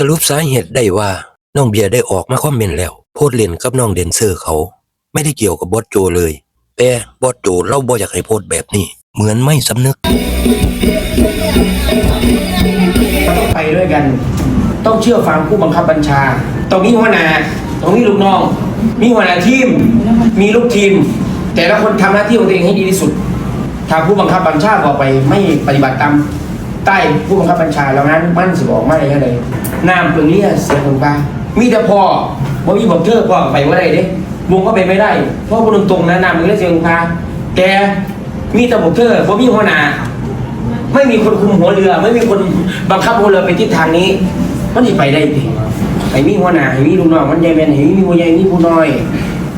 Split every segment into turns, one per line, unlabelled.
สรุปสาเหตุได้ว่าน้องเบียร์ได้ออกมาคอมเมนต์แล้ว โพสต์เล่นกับน้องเดนเซอร์เขา ไม่ได้เกี่ยวกับบอสโจเลย แต่บอสโจเราบ่อยากให้โพสแบบนี้ เหมือนไม่สำนึก
ไปด้วยกัน ต้องเชื่อฟังผู้บังคับบัญชาต้องมีหัวหน้าต้องมีลูกน้อง มีหัวหน้าทีม มีลูกทีม แต่ละคนทำหน้าที่ของตัวเองให้ดีที่สุด ถ้าผู้บังคับบัญชาบอกไปไม่ปฏิบัติตาม ใต้ผู้บังคับบัญชาแล้วนั้นมันสิบอกไม่ได้ยังไงน้ำเปลืองเลี้ยเสียคนบ้ามีแต่พอบ่มีบอกเธอพอไปว่าได้เด้วงก็ไปไม่ได้เพราะคนตรงๆนะน้ำเปลืองเลี้ยเสียคนบ้าแต่มีแต่บอกเธอบ่มีหัวหน้าไม่มีคนคุมหัวเรือ ไม่มีคนบังคับหัวเรือไปทิศทางนี้ มันจะไปได้ดิไอ้มีหัวหน้าไอ้มีลูกน้องมันใหญ่แมนไอ้มีหัวใหญ่มีผู้น้อย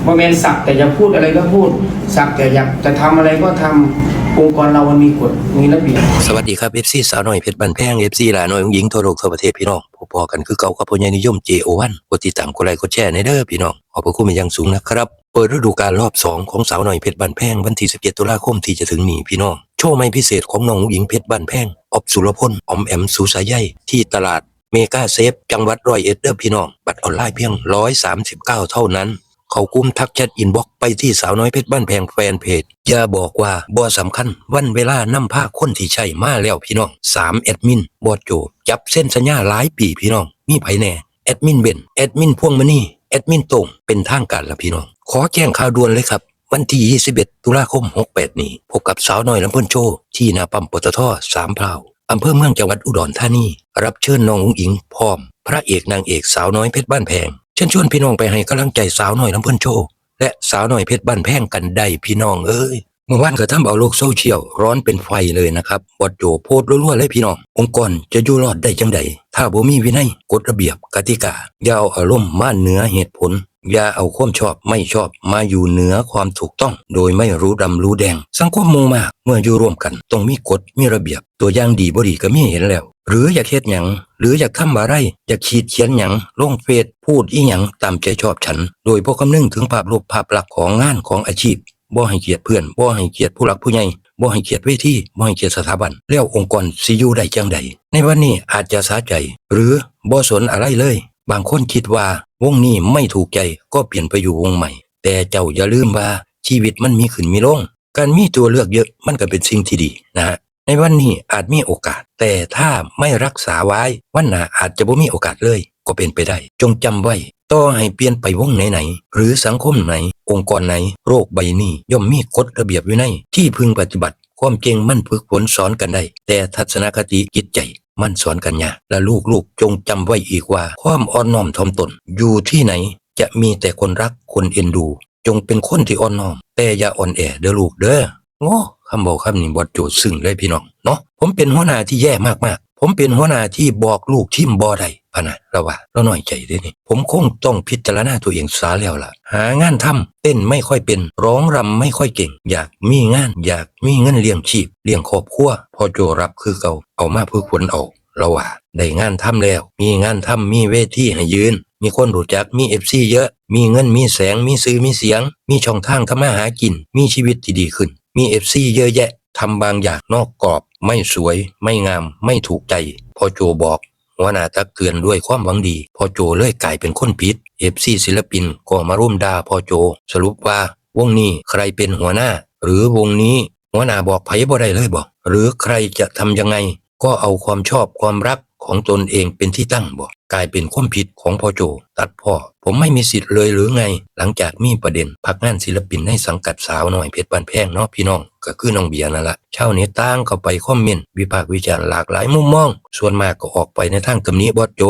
บ่แมนสักแต่จะพูดอะไรก็พูด สักแต่อยากจะทำอะไรก็ทำองค์กรเรามันมีกฎมีระเบียบ
สวัสดีครับ FC สาวน้อยเพชรบันแพง FC หลาน้อยของหญิงทั่วโลกทั่วประเทศพี่น้องพอๆกันคือเก่ากับพญานิยม JO1 กดติดตามกดไลค์กดแชร์ในเด้อพี่น้องขอบพระคุณเป็นอย่างสูงนะครับเปิดฤดูกาลรอบ 2 ของสาวน้อยเพชรบันแพงวันที่ 17 ตุลาคมที่จะถึงนี้พี่น้อง โชว์ไม่พิเศษของน้องหญิงเพชรบันแพงอบสุรพลออมแอมสุสายใยที่ตลาดเมกาเซฟ จังหวัดร้อยเอ็ดเด้อพี่น้อง บัตรออนไลน์เพียง 139 เท่านั้น เขากุ้มทักแชทอินบ็อกไปที่สาวน้อยเพชรบ้านแพงแฟนเพจอย่าบอกว่าบ่สำคัญ วันเวลานำผ้าคนที่ใช่มาแล้วพี่น้องสามแอดมินบอดโจ จับเส้นสัญญาหลายปีพี่น้อง มีไผแน่แอดมินเบนแอดมินพ่วงมณีแอดมินตรงเป็นทางการละพี่น้อง ขอแจ้งข่าวด่วนเลยครับวันที่ 21 ตุลาคม 68 นี้พบกับสาวน้อยลำเพิ่นโชว์ที่นาปั๊มปตทสามพร้าวอำเภอเมืองจังหวัดอุดรธานี รับเชิญน้องอุ๋งอิงพร้อม พระเอกนางเอกสาวน้อยเพชรบ้านแพง ฉันชวนพี่น้องไปให้กำลังใจสาวหน่อยลำเพิ่นโชว์และสาวหน่อยเพชรบ้านแพงกันได้พี่น้องเอ้ยเมื่อวานก็ทำเอาโลกโซเชียลร้อนเป็นไฟเลยนะครับบอดโจโพดรัวๆเลยพี่น้อง องค์กรจะอยู่รอดได้จังใดถ้าบ่มีวินัยกฎระเบียบกติกาอย่าเอาอารมณ์มาเหนือเหตุผล อย่าเอาความชอบไม่ชอบมาอยู่เหนือความถูกต้อง โดยไม่รู้ดำรู้แดง สังคมมูมาก เมื่ออยู่ร่วมกันต้องมีกฎมีระเบียบ ตัวอย่างดีบ่ดีก็มีเห็นแล้ว หรืออยากเฮ็ดหยัง หรืออยากทำอะไรอยากขีดเขียนหยังลงเฟซพูดอีหยังตามใจชอบฉัน โดยบ่คำนึงถึงภาพลบภาพลักษณ์ของงานของอาชีพบ่ให้เกียรติเพื่อนบ่ให้เกียรติผู้หลักผู้ใหญ่บ่ให้เกียรติเวทีบ่ให้เกียรติสถาบัน แล้วองค์กรสิอยู่ได้จังใดในวันนี้อาจจะสาใจ หรือบ่สนอะไรเลย บางคนคิดว่า วงนี้ไม่ถูกใจก็เปลี่ยนไปอยู่วงใหม่ แต่เจ้าอย่าลืมว่าชีวิตมันมีขึ้นมีลง การมีตัวเลือกเยอะมันก็เป็นสิ่งที่ดีนะฮะในวันนี้อาจมีโอกาส แต่ถ้าไม่รักษาไว้วันหน้าอาจจะบ่มีโอกาสเลย ก็เป็นไปได้ จงจำไว้ต่อให้เปลี่ยนไปวงไหนๆหรือสังคมไหน องค์กรไหน โรคใบนี้ย่อมมีกฎระเบียบวินัยที่พึงปฏิบัติ ความเก่งมั่นฝึกฝนสอนกันได้ แต่ทัศนคติจิตใจ มันสอนกันยากและลูกๆจงจำไว้อีกว่า ความอ่อนน้อมถ่อมตน อยู่ที่ไหนจะมีแต่คนรักคนเอ็นดู จงเป็นคนที่อ่อนน้อม แต่อย่าอ่อนแอเด้อลูกเด้อโง่คำบอกคำนี้บอดโจทย์ซึ่งเลยพี่น้องเนาะผมเป็นหัวหน้าที่แย่มากๆ ผมเป็นหัวหน้าที่บอกลูกทิมบอได้พะนะเราว่าเราหน่อยใจด้นี่ ผมคงต้องพิจารณาตัวเองซาแล้วล่ะ หางานทำเต้นไม่ค่อยเป็น ร้องรำไม่ค่อยเก่ง อยากมีงาน อยากมีเงินเลี้ยงชีพเลี้ยงครอบครัวพอโจรับคือเก่าเอามาเพื่อผลเอาเราว่าได้งานทำแล้ว มีงานทำมีเวทีให้ยืน มีคนรู้จักมีเอฟซีเยอะ มีเงินมีแสงมีซื้อมีเสียง มีช่องทางทำมาหากิน มีชีวิตที่ดีขึ้น มีเอฟซีเยอะแยะ ทำบางอย่างนอกกรอบ ไม่สวย ไม่งาม ไม่ถูกใจ พอโจบอกหัวหน้าตักเตือนด้วยความหวังดี พอโจเลยกลายเป็นคนผิดเอฟซีศิลปินก็มาร่วมด่าพอโจ สรุปว่าวงนี้ใครเป็นหัวหน้า หรือวงนี้หัวหน้าบอกไผบ่ได้เลยบอก หรือใครจะทำยังไง ก็เอาความชอบความรักของตนเองเป็นที่ตั้งบอก กลายเป็นความผิดของพ่อโจ ตัดพ่อ ผมไม่มีสิทธิ์เลยหรือไง หลังจากมีประเด็น พักงานศิลปินในสังกัดสาวหน่อยเพชรบานแพงเนาะพี่น้องก็คือน้องเบียร์นั่นละชาวเน็ตต่างเข้าไปคอมเมนต์วิพากษ์วิจารณ์หลากหลายมุมมอง ส่วนมากก็ออกไปในทางตำหนิบอสโจ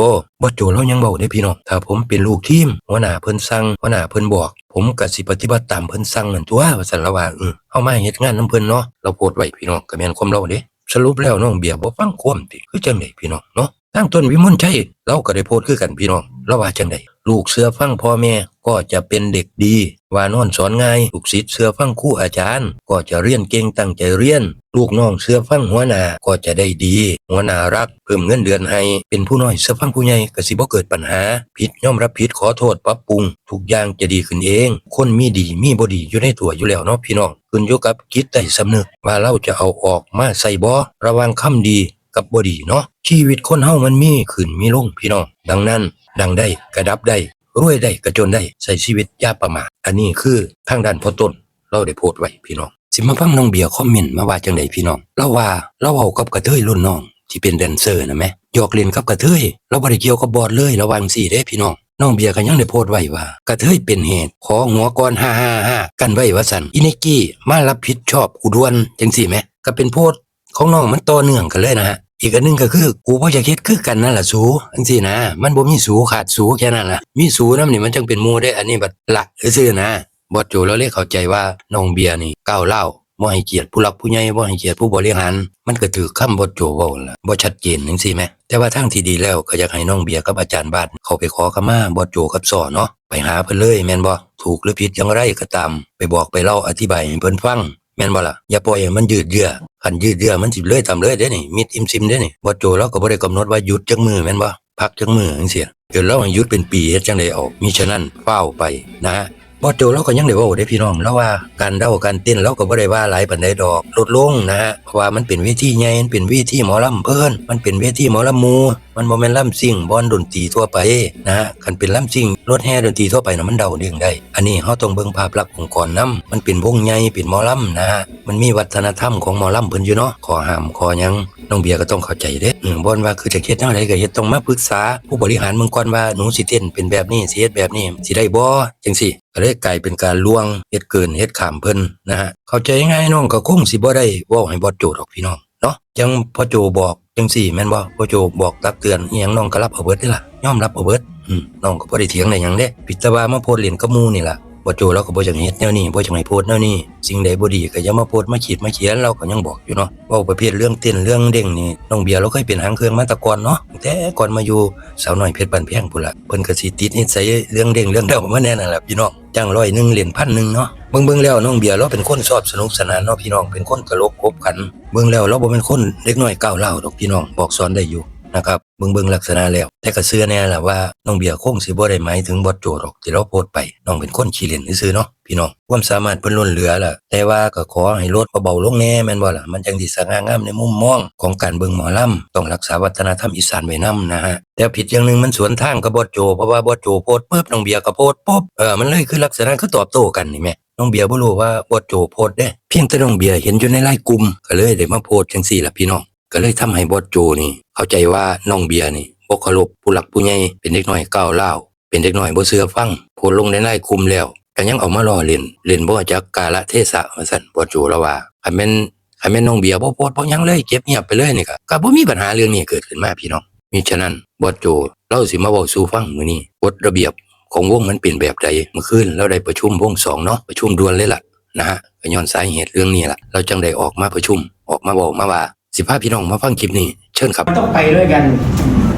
บอสโจเรายังเบาได้พี่น้องถ้าผมเป็นลูกทีมหัวหน้าเพิ่นสั่งหัวหน้าเพิ่นบอกผมก็สิปฏิบัติตามเพิ่นสั่งนั่นตัวว่าซั่นละว่าเออเฮามาเฮ็ดงานนํเพิ่นเนาะเราโพสต์ไว้พี่น้องก็แม่นความเราเด้สรุปแล้วน้องเบียร์บ่ฟังความติคือจังไดพี่น้องเนาะ ทางต้นวิมลชัยเราก็ได้โพสต์คือกันพี่น้องเราว่าจังไดลูกเสือฟังพ่อแม่ก็จะเป็นเด็กดี ว่านอนสอนง่าย ลูกศิษย์เสือฟังครู่อาจารย์ ก็จะเรียนเก่งตั้งใจเรียน ลูกน้องเสือฟังหัวหน้าก็จะได้ดี หัวหน้ารัก เพิ่มเงินเดือนให้ เป็นผู้น้อยเสือฟังผู้ใหญ่ก็สิบ่เกิดปัญหา ผิดย่อมรับผิดขอโทษปรับปรุง ทุกอย่างจะดีขึ้นเอง คนมีดีมีบ่ดีอยู่ในตัวอยู่แล้วเนาะพี่น้องขึ้นอยู่กับจิตใต้สำนึกว่าเราจะเอาออกมาใส่บ่ระวังคำดี กับบดีเนาะชีวิตคนเฮามันมีขึ้นมีลงพี่น้องดังนั้น ดังได้กระดับได้รวยได้กระจนได้ใส่ชีวิตย่าประมาทอันนี้คือทางด้านพ่อต้นเราได้โพสต์ไว้พี่น้อง สิมาฟังน้องเบียร์คอมเมนต์มาว่าจังไดพี่น้องเราว่าเราเอากับกระเทยรุ่นน้องที่เป็นแดนเซอร์นะแม่หยอกเล่นกับกระเทยเราบ่ได้เกี่ยวกับบอดเลยระวังสิเด้พี่น้องน้องเบียร์ก็ยังได้โพสต์ไว้ว่า กระเทยเป็นเหตุขอหัวก้อน555กันไว้ว่าสันอินิกี้มารับผิดชอบกูด่วนจังซี่แหมก็เป็นโพสต์ ของน้องมันต่อเนื่องกันเลยนะฮะอีกอันนึงก็คือกูบ่อยากเฮ็ดคือกันนั่นแหละสูจังซี่นะ มันบ่มีสูขาดสูแค่นั้นล่ะมีสูนำนี่มันจังเป็นมูได้อันนี้บัดละซื่อนะบอดโจเราเลยกเข้าใจว่าน้องเบียร์นี่ก้าวเล่าบ่ให้เกียรติผู้หลักผู้ใหญ่บ่ให้เกียรติผู้บริหาร มันก็ถือคำบดโจเว้าล่ะบ่ชัดเจนจังซี่แหมแต่ว่าทางที่ดีแล้วก็อยากให้น้องเบียร์กับอาจารย์บ้าดเขาไปขอขมาบอดโจกับสอเนาะไปหาเพิ่นเลยแม่นบ่ถูกหรือผิดอย่างไรก็ตาม ไปบอกไปเล่าอธิบายให้เพิ่นฟัง แม่นบ่ล่ะอย่าปล่อยมันยืดเยื้อขันยืดเยื้อมันสิเลื่อยทำเลื่อยเด้นี่มิดอิมซิมเด้นี่บ่โจเราก็บ่ได้กำหนดว่าหยุดจังมือแม่นบ่พักจังมือจังเสียเดี๋ยวเราให้หยุดเป็นปีเฮ็ดจังได๋ออกมิฉะนั้นเฝ้าไปนะ ฮะบ่โจเราก็ยังได้ว้าได้พี่น้องแล้วว่าการเดาการเต้นเราก็บ่ได้ว่าหลายปานใดดอกลดลงนะฮะเพราะว่ามันเป็นเวทีใหญ่มันเป็นเวทีหมอลำเพิ่นมันเป็นเวทีหมอลำมู มันบ่แม่นลำซิ่งบอนดนตรีทั่วไปนะฮะคันเป็นลำซิ่งรถแห่ดนตรีทั่วไปนะมันเดาเรื่องได้ อันนี้เฮาต้องเบิ่งภาพลักษณ์องค์กรนํมันเป็นวงใหญ่เป็นหมอลำนะฮะมันมีวัฒนธรรมของหมอลำเพิ่นอยู่เนาะขอห้ามขอยัง น้องเบียร์ก็ต้องเข้าใจเด้อืมบ่ว่าคือจะเฮ็ดแนวใดก็เฮ็ดต้องมาปรึกษา ผู้บริหารเมืองก่อนว่าหนูสิเต้นเป็นแบบนี้สิเฮ็ดแบบนี้สิได้บ่จังซี่ก็เลยกลายเป็นการล่วงเฮ็ดเกินเฮ็ดขามเพิ่นนะฮะเข้าใจง่ายน้องก็คงสิบ่ได้เว้าให้บอดโจดอกพี่น้องเนาะจังพ่อโจบอกจังซี่แม่นบ่พ่อโจบอกตักเตือนอีหยังน้องก็รับเอาเบิดเด้ล่ะยอมรับเอาเบิดอืมน้องก็บ่ได้เถียงได้หยังเด้พิจารณามาโพดเล่นกับหมู่นี่ล่ะ บ่โจเราก็บ่จังเฮ็ดแนวนี้บ่จังให้โพสต์แนวนี้ สิ่งใดบ่ดีก็อย่ามาโพสต์มาขีดมาเขียนเราก็ยังบอกอยู่เนาะเว้าประเภทเรื่องเต้นเรื่องเด้งนี่น้องเบียร์เราเคยเป็นหางเครื่องมาตะก่อนเนาะแต่ก่อนมาอยู่สาวน้อยเพชรบ้านแพงพุ่นล่ะเพิ่นก็สิติดนิสัยเรื่องเด้งเรื่องเดามาแน่นั่นล่ะพี่น้องจ้างร้อยหนึงเหรียญพันหนึงเนาะเบิ่งๆแล้วน้องเบียร์เราเป็นคนชอบสนุกสนานเนาะพี่น้องเป็นคนตลกคบขัน เบิ่งแล้วเราบ่เป็นคนเล็กน้อยก้าวร้าดอกพี่น้องบอกสอนได้อยู่ นะครับเบิ่งเบิ่งลักษณะแล้ว แต่ก็เชื่อแน่ล่ะว่าน้องเบียร์คงสิบ่ได้หมายถึงบทโจหรอกที่เราโพสต์ไปน้องเป็นคนขี้เล่นซื่อเนาะพี่น้องความสามารถเพิ่นล้นเหลือล่ะ แต่ว่าก็ขอให้ลดเบาๆลงแน่แม่นบ่ล่ะมันจังสิสง่างามในมุมมองของการเบิ่งหมอลำต้องรักษาวัฒนธรรมอีสานไว้นํนะฮะแต่ผิดอย่างหนึ่งมันสวนทางกับบทโจเพราะว่าบทโจโพสต์ปุ๊บน้องเบียร์ก็โพสต์ปุ๊บเออมันเลยคือลักษณะคือตอบโต้กันนี่แม่น้องเบียร์บ่รู้ว่าบทโจโพสต์เด้เพียงแต่น้องเบียร์เห็นอยู่ในไลน์กลุ่มก็เลยได้มาโพสต์จังซี่ล่ะพี่น้อง ก็เลยทำให้บอสโจนี่ เข้าใจว่าน้องเบียร์นี่บ่เคารพผู้หลักผู้ใหญ่เป็นเด็กน้อยก้าวร้าเป็นเด็กน้อยบ่เชื่อฟังโพสต์ลงในไลน์กลุ่มแล้วก็ยังเอามาล้อเล่นเล่นบ่จักกาละเทศะว่าซั่นบอสโจแล้วว่าคันแม่นคันแม่นน้องเบียร์บ่โพสต์บ่ยังเลยเก็บเงียบไปเลยนี่ก็ก็บ่มีปัญหาเรื่องนี้เกิดขึ้นมาพี่น้องมิฉะนั้นบอสโจเราสิมาเว้าสู่ฟังมื้อนี้กฎระเบียบของวงมันเป็นแบบใดเมื่อคืนเราได้ประชุมวงสองเนาะประชุมด่วนเลยล่ะนะฮะก็ย้อนสาเหตุเรื่องนี้ล่ะ เราจังได้ออกมาประชุมออกมาบอกมาว่า สิพาพี่น้องมาฟังคลิปนี้ เชิญครับ
ต้องไปด้วยกัน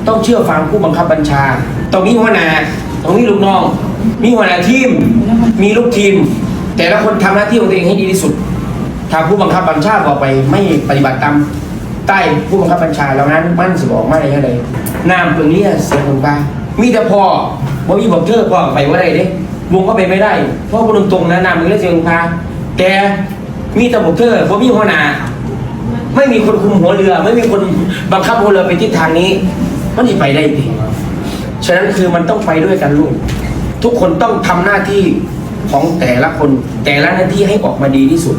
ต้องเชื่อฟังผู้บังคับบัญชา ต้องมีหัวหน้าต้องมีลูกน้อง มีหัวหน้าทีม มีลูกทีม แต่ละคนทำหน้าที่ของตัวเองให้ดีที่สุด ถ้าผู้บังคับบัญชาบอกไปไม่ปฏิบัติตามใต้ผู้บังคับบัญชาแล้วนั้นมันสิบอกไม่ได้ยังไงน้ำตรงนี้เสียคนไปมีแต่พอว่ามีบอกเธอพอไปว่าได้เด้วงก็ไปไม่ได้ เพราะพูดตรงๆนะน้ำมึงเล่นเสียงพาแต่มีแต่บอกเธอว่ามีหัวหน้า ไม่มีคนคุมหัวเรือ ไม่มีคนบังคับหัวเรือไปทิศทางนี้ มันจะไปได้ดีฉะนั้นคือมันต้องไปด้วยกันลูกทุกคนต้องทำหน้าที่ของแต่ละคนแต่ละหน้าที่ให้ออกมาดีที่สุด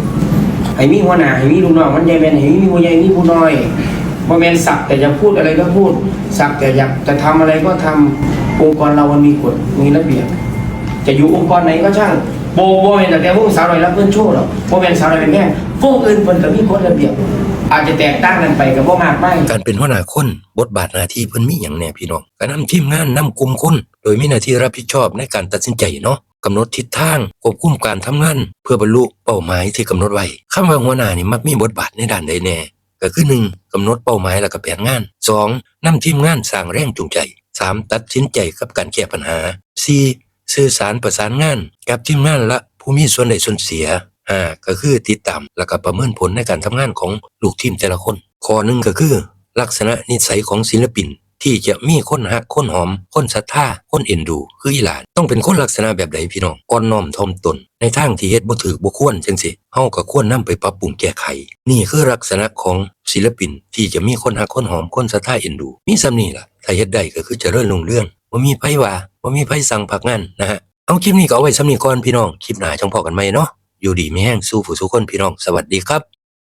ให้มีหัวหน้าให้มีลูกน้องมันใหญ่แมนให้มีหัวใหญ่มีผู้น้อยบ่แมนสักแต่จะพูดอะไรก็พูด สักแต่อยากจะทำอะไรก็ทำองค์กรเรามันมีกฎมีระเบียบ จะอยู่องค์กรไหนก็ช่างโบโบเป็นแต่แกพวกสาวหน่อยรับเพื่อนโชว์หรอกโบเป็นสาวหน่อยเป็นแม่พวกอื่นเพิ่นก็มีกฎระเบียบ อาจจะแตกต่างกันไปกับพวกมากไม่
การเป็นหัวหน้าคนบทบาทหน้าที่เพิ่นมีอย่างแน่พี่น้องการนำทีมงานนำกลุ่มคน โดยมีหน้าที่รับผิดชอบในการตัดสินใจเนาะกำหนดทิศทางควบคุมการทำงาน เพื่อบรรลุเป้าหมายที่กำหนดไว้คำว่าหัวหน้านี่มักมีบทบาทในด้านใดแน่ก็คือหนึ่งกำหนดเป้าหมายแล้วก็แผนงานสองนำทีมงานสร้างแรงจูงใจสามตัดสินใจกับการแก้ปัญหาสี่สื่อสารประสานงาน กับทีมงานและผู้มีส่วนได้ส่วนเสีย ห้าก็คือติดตามแล้วก็ประเมินผลในการทำงานของลูกทีมแต่ละคนข้อหนึ่งก็คือ ลักษณะนิสัยของศิลปิน ที่จะมีคนหักคนหอม คนศรัทธาคนเอ็นดู คืออีหลานต้องเป็นคนลักษณะแบบใดพี่น้องอ่อนน้อมถ่อมตน ในทางที่เฮ็ดบ่ถูกบ่ควรจังซี่เฮาก็ควรนำไปปรับปรุงแก้ไข นี่คือลักษณะของศิลปิน ที่จะมีคนหักคนหอมคนศรัทธาเอ็นดู มีส่ำนี้ล่ะถ้าเฮ็ดได้ก็คือจเจริญรุ่งเรืองบ่มีไผว่าบ่มีไผสั่งพักงานนะฮะเอาคลิปนี้ก็เอาไว้ส่ำนี้ก่อนพี่น้องคลิปหน้าจังพอกันใหม่เนาะ อยู่ดีไม่แห้งสู้ผู้สู้คนพี่น้อง สวัสดีครับ